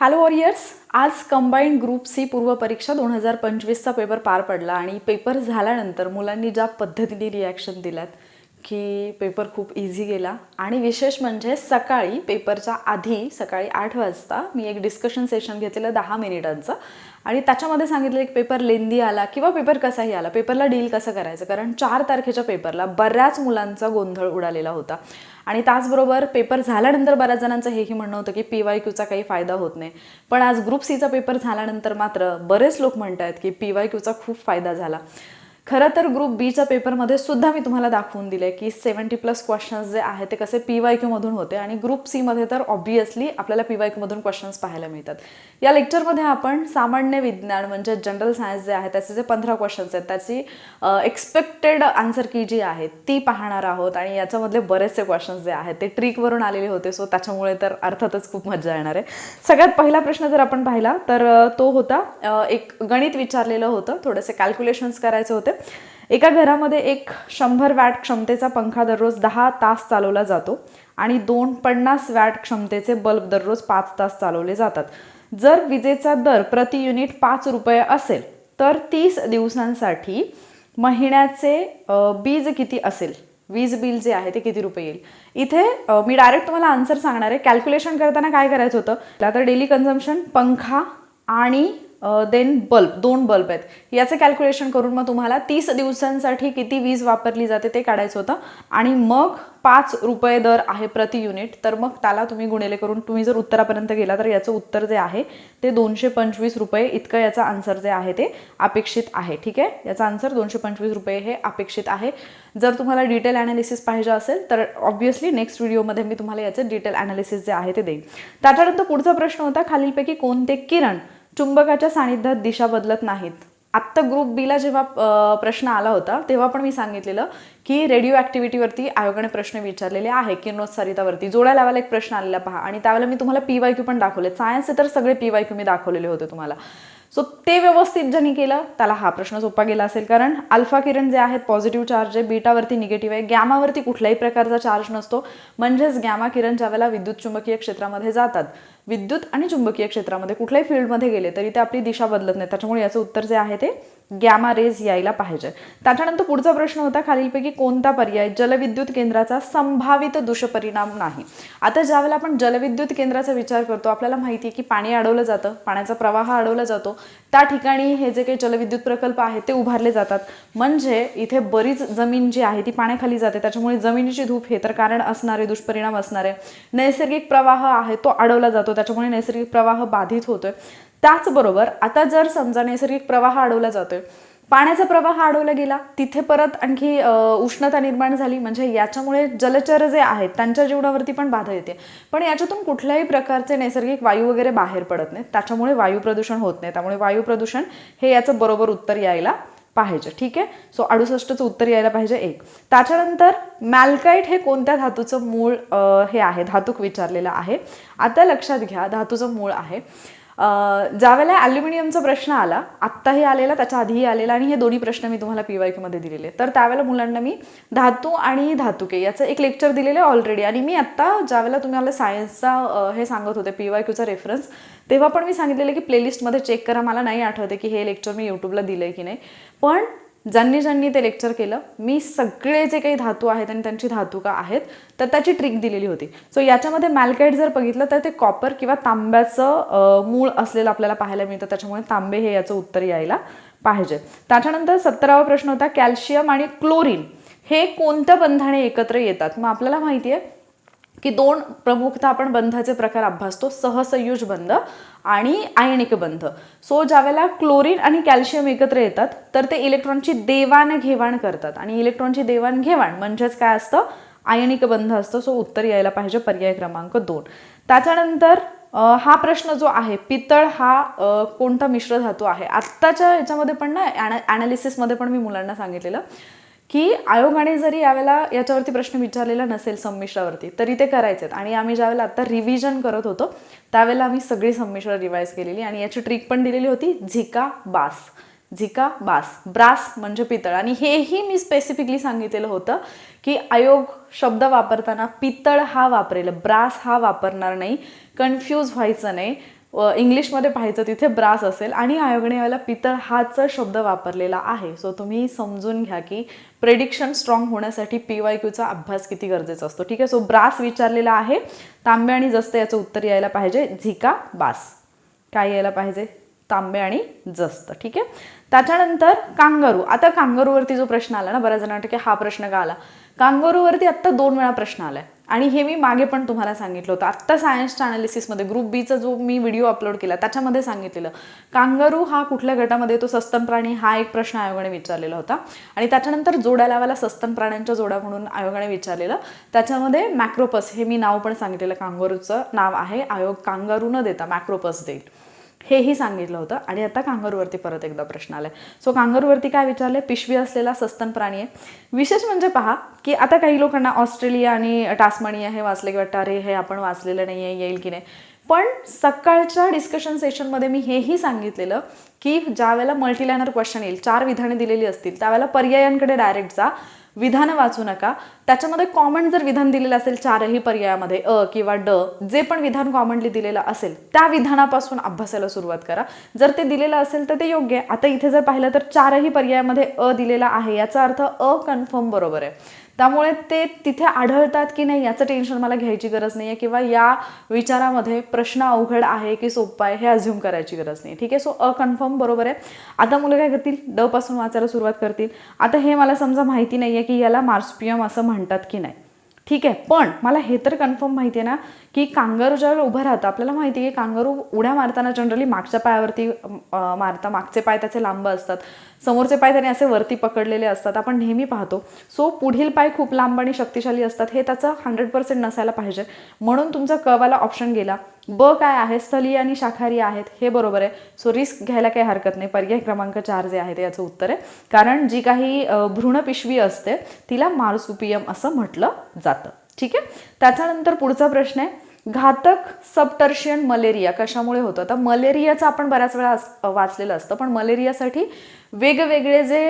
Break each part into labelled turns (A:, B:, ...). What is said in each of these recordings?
A: Hello warriors आज combined group C पूर्व परीक्षा दोन हजार पंचवीसचा पेपर पार पडला आणि पेपर झाल्यानंतर मुलांनी ज्या पद्धतीने रिॲक्शन दिल्यात की पेपर खूप इझी गेला. आणि विशेष म्हणजे सकाळी पेपरच्या आधी सकाळी आठ वाजता मी एक डिस्कशन सेशन घेतलेलं दहा मिनिटांचं. आणि त्याच्यामध्ये सांगितलं की पेपर लेंदी आला किंवा पेपर कसाही आला पेपरला डील कसं करायचं? कारण चार तारखेच्या पेपरला बऱ्याच मुलांचा गोंधळ उडालेला होता. आणि त्याचबरोबर पेपर झाल्यानंतर बऱ्याच जणांचं हेही म्हणणं होतं की पी वाय क्यूचा काही फायदा होत नाही. पण आज ग्रुप सीचा पेपर झाल्यानंतर मात्र बरेच लोक म्हणत आहेत की पी वाय क्यूचा खूप फायदा झाला. खरं तर ग्रुप बीच्या पेपरमध्ये सुद्धा मी तुम्हाला दाखवून दिले की सेवन्टी प्लस क्वेश्चन्स जे आहेत ते कसे पी वाय क्यूमधून होते आणि ग्रुप सीमध्ये तर ऑब्वियसली आपल्याला पी वाय क्यूमधून क्वेश्चन्स पाहायला मिळतात. या लेक्चरमध्ये आपण सामान्य विज्ञान म्हणजे जनरल सायन्स जे आहे त्याचे जे पंधरा क्वेश्चन्स आहेत त्याची एक्सपेक्टेड आन्सर की जी आहे ती पाहणार आहोत आणि याच्यामधले बरेचसे क्वेश्चन्स जे आहेत ते ट्रिकवरून आलेले होते सो त्याच्यामुळे तर अर्थातच खूप मजा येणार आहे. सगळ्यात पहिला प्रश्न जर आपण पाहिला तर तो होता एक गणित विचारलेलं होतं थोडेसे कॅल्क्युलेशन्स करायचे होते. एका घरामध्ये एक शंभर वॅट क्षमतेचा पंखा दररोज दहा तास चालवला जातो आणि दोन पन्नास वॅट क्षमतेचे बल्ब दररोज पाच तास चालवले जातात. जर विजेचा दर प्रति युनिट पाच रुपये असेल तर तीस दिवसांसाठी महिन्याचे बीज किती असेल? वीज बिल जे आहे ते किती रुपये येईल? इथे मी डायरेक्ट तुम्हाला आन्सर सांगणार आहे. कॅल्क्युलेशन करताना काय करायचं होतं? तर डेली कन्झम्पशन पंखा आणि देन बल्ब दोन बल्ब आहेत. याचं कॅल्क्युलेशन करून मग तुम्हाला तीस दिवसांसाठी किती वीज वापरली जाते ते काढायचं होतं. आणि मग पाच रुपये दर आहे प्रति युनिट तर मग त्याला तुम्ही गुणेले करून तुम्ही जर उत्तरापर्यंत गेला तर याचं उत्तर जे आहे ते दोनशे पंचवीस रुपये इतकं याचं आन्सर जे आहे ते अपेक्षित आहे. ठीक आहे? याचा आन्सर दोनशे पंचवीस रुपये हे अपेक्षित आहे. जर तुम्हाला डिटेल ॲनालिसिस पाहिजे असेल तर ऑब्व्हियसली नेक्स्ट व्हिडिओमध्ये मी तुम्हाला याचे डिटेल ॲनालिसिस जे आहे ते देईन. त्याच्यानंतर पुढचा प्रश्न होता खालीलपैकी कोणते किरण चुंबकाच्या सानिध्यात दिशा बदलत नाहीत. आत्ता ग्रुप बीला जेव्हा प्रश्न आला होता तेव्हा पण मी सांगितलेलं की रेडिओ ॲक्टिव्हिटीवरती आयोगाने प्रश्न विचारलेले आहे किरणोत्सारितावरती जोड्या लावायला एक प्रश्न आलेला पहा. आणि त्यावेळेला मी तुम्हाला पी वाय क्यू पण दाखवले. सायन्सचे तर सगळे पी वाय क्यू मी दाखवलेले होते तुम्हाला. सो ते व्यवस्थित ज्यांनी केलं त्याला हा प्रश्न सोपा गेला असेल. कारण अल्फा किरण जे आहेत पॉझिटिव्ह चार्ज आहे बीटावरती निगेटिव्ह आहे गॅमावरती कुठल्याही प्रकारचा चार्ज नसतो. म्हणजेच गॅमा किरण ज्यावेळेला विद्युत चुंबकीय क्षेत्रामध्ये जातात विद्युत आणि चुंबकीय क्षेत्रामध्ये कुठल्याही फील्डमध्ये गेले तरी ते आपली दिशा बदलत नाही त्याच्यामुळे याचं उत्तर जे आहे ते गॅमा रेज यायला पाहिजे. त्याच्यानंतर पुढचा प्रश्न होता खालीलपैकी कोणता पर्याय जलविद्युत केंद्राचा संभावित दुष्परिणाम नाही? आता ज्यावेळेला आपण जलविद्युत केंद्राचा विचार करतो आपल्याला माहिती आहे की पाणी अडवलं जातं पाण्याचा प्रवाह अडवला जातो. त्या ठिकाणी हे जे काही जलविद्युत प्रकल्प आहेत ते उभारले जातात. म्हणजे इथे बरीच जमीन जी आहे ती पाण्याखाली जाते. त्याच्यामुळे जमिनीची धूप हे तर कारण असणारे दुष्परिणाम असणारे. नैसर्गिक प्रवाह आहे तो अडवला जातो. त्याच्यामुळे नैसर्गिक प्रवाह बाधित होतोय. त्याचबरोबर आता जर समजा नैसर्गिक प्रवाह अडवला जातोय पाण्याचा प्रवाह अडवला गेला तिथे परत आणखी उष्णता निर्माण झाली म्हणजे याच्यामुळे जलचर जे आहेत त्यांच्या जीवनावरती पण बाधा येते. पण याच्यातून कुठल्याही प्रकारचे नैसर्गिक वायू वगैरे बाहेर पडत नाहीत. त्याच्यामुळे वायू प्रदूषण होत नाही. त्यामुळे वायू प्रदूषण हे याचं बरोबर उत्तर यायला पाहिजे ठीक आहे? सो अडुसष्टचं उत्तर यायला पाहिजे एक. त्याच्यानंतर मॅल्काईट हे कोणत्या धातूचं मूळ हे आहे? धातूक विचारलेलं आहे. आता लक्षात घ्या धातूचं मूळ आहे. ज्यावेळेला ॲल्युमिनियमचा प्रश्न आला आत्ताही आलेला त्याच्या आधीही आलेला आणि हे दोन्ही प्रश्न मी तुम्हाला पी वाय क्यूमध्ये दिलेले तर त्यावेळेला मुलांना मी धातू आणि धातुके याचं एक लेक्चर दिलेलं आहे ऑलरेडी आणि मी आत्ता ज्यावेळेला तुम्हाला सायन्सचा हे सांगत होते पी वाय क्यूचा रेफरन्स तेव्हा पण मी सांगितलेलं की प्लेलिस्टमध्ये चेक करा. मला नाही आठवते की हे लेक्चर मी यूट्यूबला दिलं आहे की नाही. पण ज्यांनी ज्यांनी ते लेक्चर केलं मी सगळे जे काही धातू आहेत आणि त्यांची धातुका आहेत तर त्याची ट्रिक दिलेली होती. सो याच्यामध्ये मॅलकाईट जर बघितलं तर ते कॉपर किंवा तांब्याचं मूळ असलेलं आपल्याला पाहायला मिळतं. त्याच्यामुळे तांबे हे याचं उत्तर यायला पाहिजे. त्याच्यानंतर सत्तरावा प्रश्न होता कॅल्शियम आणि क्लोरीन हे कोणत्या बंधाने एकत्र येतात? मग आपल्याला माहिती आहे की दोन प्रमुखतः आपण बंधाचे प्रकार अभ्यासतो सहसंयुज बंध आणि आयनिक बंध. सो ज्यावेळेला क्लोरीन आणि कॅल्शियम एकत्र येतात तर ते इलेक्ट्रॉनची देवाणघेवाण करतात. आणि इलेक्ट्रॉनची देवाणघेवाण म्हणजेच काय असतं? आयनिक बंध असतं. सो उत्तर यायला पाहिजे पर्याय क्रमांक दोन. त्याच्यानंतर हा प्रश्न जो आहे पितळ हा कोणता मिश्र धातू आहे? आत्ताच्या याच्यामध्ये पण ना ॲनालिसिसमध्ये पण मी मुलांना सांगितलेलं. की आयोगाने जरी यावेळेला याच्यावरती प्रश्न विचारलेला नसेल संमिश्रावरती तरी ते करायचेत. आणि आम्ही ज्यावेळेला आता रिव्हिजन करत होतो त्यावेळेला आम्ही सगळी संमिश्र रिवाईज केलेली आणि याची ट्रिक पण दिलेली होती झिका बास. झिका बास. ब्रास म्हणजे पितळ. आणि हेही मी स्पेसिफिकली सांगितलेलं होतं की आयोग शब्द वापरताना पितळ हा वापरेल ब्रास हा वापरणार नाही कन्फ्यूज व्हायचं नाही. इंग्लिशमध्ये पाहायचं तिथे ब्रास असेल. आणि आयोगाने यावेळेला पितळ हाच शब्द वापरलेला आहे. सो तुम्ही समजून घ्या की प्रेडिक्शन स्ट्रॉंग होण्यासाठी पी वाय क्यूचा अभ्यास किती गरजेचा असतो. ठीक आहे? सो ब्रास विचारलेला आहे. तांबे आणि जस्त याचं उत्तर यायला पाहिजे. झिका बास. काय यायला पाहिजे? तांबे आणि जस्त ठीक आहे? त्याच्यानंतर कांगारू. आता कांगारूवरती जो प्रश्न आला ना बऱ्याच जणांना की हा प्रश्न का आला? कांगारूवरती आत्ता दोन वेळा प्रश्न आलाय. आणि हे मी मागे पण तुम्हाला सांगितलं होतं. आत्ता सायन्सच्या अनालिसिसमध्ये ग्रुप बीचा जो मी व्हिडिओ अपलोड केला त्याच्यामध्ये सांगितलेलं कांगारू हा कुठल्या गटामध्ये तो सस्तन प्राणी हा एक प्रश्न आयोगाने विचारलेला होता. आणि त्याच्यानंतर जोड्या लावायला सस्तन प्राण्यांच्या जोड्या म्हणून आयोगाने विचारलेलं. त्याच्यामध्ये मॅक्रोपस हे मी नाव पण सांगितलेलं. कांगारूचं नाव आहे. आयोग कांगारू न देता मॅक्रोपस देईल. हेही सांगितलं होतं. आणि आता कांगरूवरती परत एकदा प्रश्न आलाय. सो कांगरूवरती काय विचारले पिशवी असलेला सस्तन प्राणी आहे. विशेष म्हणजे पहा की आता काही लोकांना ऑस्ट्रेलिया आणि टास्मानिया हे वाचले की वाटतं अरे हे आपण वाचलेलं नाही आहे येईल की नाही? पण सकाळच्या डिस्कशन सेशनमध्ये मी हेही सांगितलेलं की ज्या वेळेला मल्टीलायनर क्वेश्चन येईल चार विधाने दिलेली असतील त्यावेळेला पर्यायांकडे डायरेक्ट जा. विधानं वाचू नका. त्याच्यामध्ये कॉमन जर विधान दिलेलं असेल चारही पर्यायामध्ये अ किंवा ड जे पण विधान कॉमनली दिलेलं असेल त्या विधानापासून अभ्यासाला सुरुवात करा. जर ते दिलेलं असेल तर ते योग्य आहे. आता इथे जर पाहिलं तर चारही पर्यायामध्ये अ दिलेला आहे याचा अर्थ अ कन्फर्म बरोबर आहे. त्यामुळे ते तिथे आढळतात की नाही याचं टेन्शन मला घ्यायची गरज नाही आहे किंवा या विचारामध्ये प्रश्न अवघड आहे की सोपा आहे हे अझ्युम करायची गरज नाही ठीक आहे? सो अ बरोबर आहे. आता मुलं काय करतील? ड पासून वाचायला सुरुवात करतील. आता हे मला समजा माहिती नाही आहे की याला मार्सपियम असं म्हणतात की नाही. ठीक आहे? पण मला हे तर कन्फर्म माहिती आहे ना की कांगारू ज्यावेळेला उभं राहतं आपल्याला माहिती आहे की कांगारू उड्या मारताना जनरली मागच्या पायावरती मारता मागचे पाय त्याचे लांब असतात. समोरचे पाय त्याने असे वरती पकडलेले असतात. आपण नेहमी पाहतो. सो पुढील पाय खूप लांब आणि शक्तिशाली असतात. हे त्याचं हंड्रेड पर्सेंट नसायला पाहिजे. म्हणून तुमचा कवाला ऑप्शन गेला. ब काय आहे? स्थलीय आणि शाकाहारी आहेत. हे बरोबर आहे. सो रिस्क घ्यायला काही हरकत नाही. पर्याय क्रमांक चार जे आहे ते याचं उत्तर आहे. कारण जी काही भ्रूण पिशवी असते तिला मार्सुपियम असं म्हटलं जातं. ठीक आहे? त्याच्यानंतर पुढचा प्रश्न आहे घातक सबटर्शियन मलेरिया कशामुळे होतं? तर मलेरियाचं आपण बऱ्याच वेळा वाचलेलं असतं पण मलेरियासाठी वेगवेगळे जे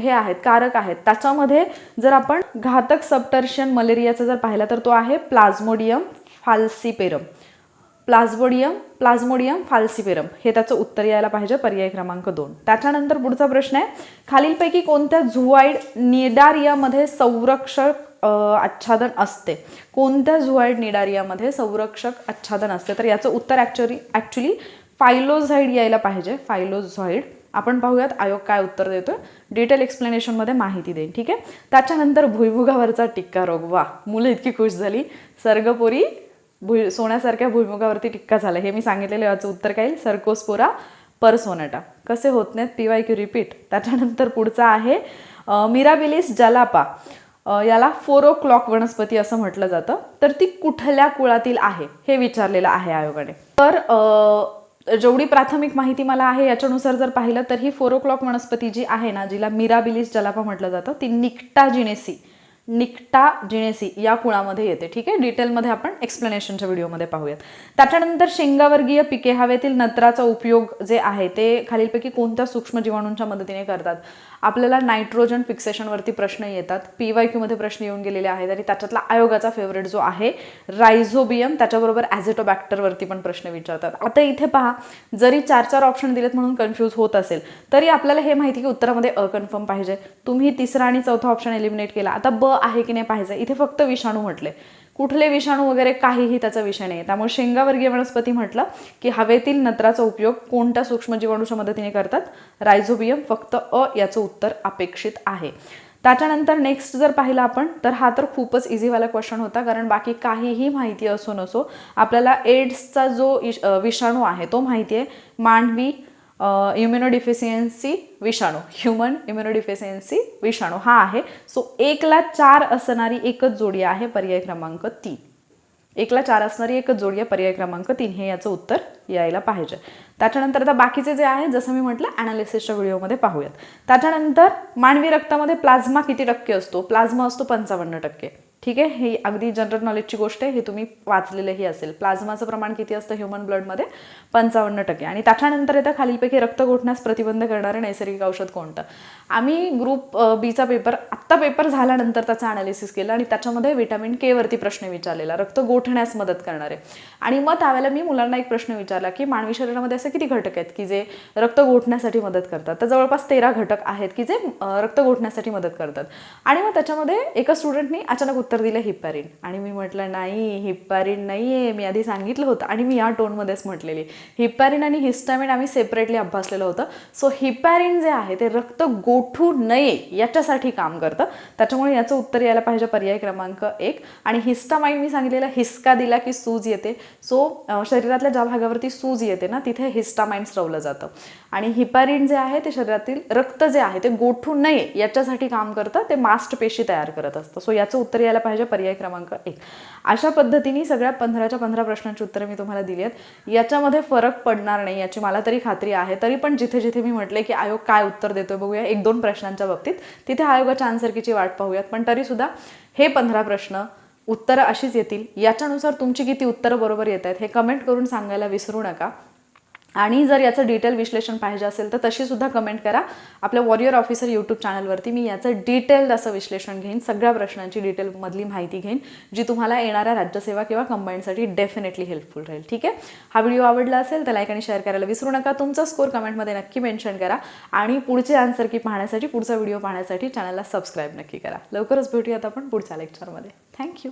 A: हे आहेत कारक आहेत त्याच्यामध्ये जर आपण घातक सबटर्शियन मलेरियाचं जर पाहिलं तर तो आहे Plasmodium falciparum. Plasmodium Plasmodium falciparum. हे त्याचं उत्तर यायला पाहिजे पर्याय क्रमांक दोन. त्याच्यानंतर पुढचा प्रश्न आहे खालीलपैकी कोणत्या झुवाईड निडारियामध्ये संरक्षक आच्छादन असते? कोणत्या झुवाईड निडारियामध्ये संरक्षक आच्छादन असते? तर याचं उत्तर ॲक्च्युअली ॲक्च्युली फायलोझाईड यायला पाहिजे. फायलोझॉईड आपण पाहूयात आयोग काय उत्तर देतो डिटेल एक्सप्लेनेशनमध्ये माहिती देईन ठीक आहे? त्याच्यानंतर भुईभुगावरचा टिक्का रोग. वा मुलं इतकी खुश झाली. सर्गपोरी भुई सोन्यासारख्या भुईमुगावरती टिक्का झाला. हे मी सांगितलेलं याचं उत्तर काय? सर्कोस्पोरा परसोनाटा कसे होत नाहीत? पी वाय क्यू रिपीट त्याच्यानंतर पुढचा आहे मिराबिलिस जलापा. याला फोरो क्लॉक वनस्पती असं म्हटलं जातं. तर ती कुठल्या कुळातील आहे? हे विचारलेलं आहे आयोगाने. तर जेवढी प्राथमिक माहिती मला आहे याच्यानुसार जर पाहिलं तर ही फोरो क्लॉक वनस्पती जी आहे ना जिला मिराबिलिस जलापा म्हटलं जातं ती निकटा जिनेसी निकटा जिनेसी या कुळामध्ये येते ठीक आहे? डिटेलमध्ये आपण एक्सप्लेनेशनच्या व्हिडिओमध्ये पाहूयात. त्याच्यानंतर शेंगावर्गीय पिके हवेतील नत्राचा उपयोग जे आहे ते खालीलपैकी कोणत्या सूक्ष्म जीवाणूंच्या मदतीने करतात? आपल्याला नायट्रोजन फिक्सेशनवरती प्रश्न येतात. पी वाय क्यूमध्ये प्रश्न येऊन गेलेले आहेत आणि त्याच्यातला आयोगाचा फेवरेट जो आहे रायझोबियम त्याच्याबरोबर ॲझेटोबॅक्टरवरती पण प्रश्न विचारतात. आता इथे पहा जरी चार चार ऑप्शन दिलेत म्हणून कन्फ्यूज होत असेल तरी आपल्याला हे माहिती की उत्तरामध्ये अकन्फर्म पाहिजे. तुम्ही तिसरा आणि चौथा ऑप्शन एलिमिनेट केला. आता ब आहे की नाही पाहिजे इथे फक्त विषाणू म्हटले. कुठले विषाणू वगैरे काहीही त्याचा विषय नाही त्यामुळे शेंगावर्गीय वनस्पती म्हटलं की हवेतील नत्राचा उपयोग कोणत्या सूक्ष्मजीवाणूच्या मदतीने करतात? रायझोबियम फक्त अ याचं उत्तर अपेक्षित आहे. त्याच्यानंतर नेक्स्ट जर पाहिलं आपण तर हा तर खूपच इझीवाला क्वेश्चन होता कारण बाकी काहीही माहिती असो नसो आपल्याला एड्सचा जो विषाणू आहे तो माहिती आहे मांडवी इम्युनोडिफिशियन्सी विषाणू ह्युमन इम्युनोडिफिशियन्सी विषाणू हा आहे. सो एकला चार असणारी एकच जोडी आहे पर्याय क्रमांक तीन. एकला चार असणारी एकच जोडी आहे पर्याय क्रमांक तीन. हे याचं उत्तर यायला पाहिजे. त्याच्यानंतर आता बाकीचे जे आहे जसं मी म्हटलं अनालिसिसच्या व्हिडिओमध्ये पाहूयात. त्याच्यानंतर मानवी रक्तामध्ये प्लाझ्मा किती टक्के असतो? प्लाझ्मा असतो पंचावन्न टक्के. ठीक आहे? ही अगदी जनरल नॉलेजची गोष्ट आहे. हे तुम्ही वाचलेलंही असेल. प्लाझ्माचं प्रमाण किती असतं ह्युमन ब्लडमध्ये पंचावन्न टक्के. आणि त्याच्यानंतर येतं खालीलपैकी रक्त गोठण्यास प्रतिबंध करणारे नैसर्गिक औषध कोणतं? आम्ही ग्रुप बीचा पेपर आत्ता पेपर झाल्यानंतर त्याचं अनालिसिस केलं आणि त्याच्यामध्ये विटॅमिन के वरती प्रश्न विचारलेला. रक्त गोठण्यास मदत करणारे. आणि मग त्यावेळेला मी मुलांना एक प्रश्न विचारला की मानवी शरीरामध्ये असे किती घटक आहेत की जे रक्त गोठण्यासाठी मदत करतात? तर जवळपास तेरा घटक आहेत की जे रक्त गोठण्यासाठी मदत करतात. आणि मग त्याच्यामध्ये एका स्टुडंटनी अचानक उत्तर दिलं हिप्पॅरिन. आणि मी म्हटलं नाही हिप्पॅरिन नाही आहे मी आधी सांगितलं होतं आणि मी या टोनमध्येच म्हटलेली. हिप्पॅरिन आणि हिस्टामिन आम्ही सेपरेटली अभ्यासलेलं होतं. सो हिप्पॅरिन जे आहे ते रक्त गोठू नये याच्यासाठी काम करतं. त्याच्यामुळे याचं उत्तर यायला पाहिजे पर्याय क्रमांक एक. आणि हिस्टामाइन मी सांगितलेलं हिसका दिला की सूज येते. सो शरीरातल्या ज्या भागावरती सूज येते ना तिथे हिस्टामाइन स्रवलं जातं. आणि हिपॅरिन जे आहे ते शरीरातील रक्त जे आहे ते गोठू नये याच्यासाठी काम करतं. ते मास्ट पेशी तयार करत असतं. सो याचं उत्तर यायला पाहिजे पर्याय क्रमांक एक. अशा पद्धतीने सगळ्या पंधराच्या पंधरा प्रश्नांची उत्तरं मी तुम्हाला दिली आहेत. याच्यामध्ये फरक पडणार नाही याची मला तरी खात्री आहे. तरी पण जिथे जिथे मी म्हटले की आयोग काय उत्तर देतोय बघूया. एक दोन प्रश्नांच्या बाबतीत. तिथे आयोगाच्या आन्सरकीची वाट पाहूयात. पण तरी सुद्धा हे पंधरा प्रश्न उत्तरं अशीच येतील. याच्यानुसार तुमची किती उत्तरं बरोबर येत आहेत हे कमेंट करून सांगायला विसरू नका. आणि जर याचं डिटेल विश्लेषण पाहिजे असेल तर तशीसुद्धा कमेंट करा. आपल्या वॉरियर ऑफिसर यूट्यूब चॅनलवरती मी याचं डिटेल्ड असं विश्लेषण घेईन सगळ्या प्रश्नांची डिटेलमधली माहिती घेईन जी तुम्हाला येणाऱ्या राज्यसेवा किंवा कंबाईनसाठी डेफिनेटली हेल्पफुल राहील. ठीक आहे? हा व्हिडिओ आवडला असेल तर लाईक आणि शेअर करायला विसरू नका. तुमचा स्कोर कमेंटमध्ये नक्की मेन्शन करा. आणि पुढचे आन्सर की पाहण्यासाठी पुढचा व्हिडिओ पाहण्यासाठी चॅनलला सबस्क्राईब नक्की करा. लवकरच भेटूयात आपण पुढच्या लेक्चरमध्ये थँक्यू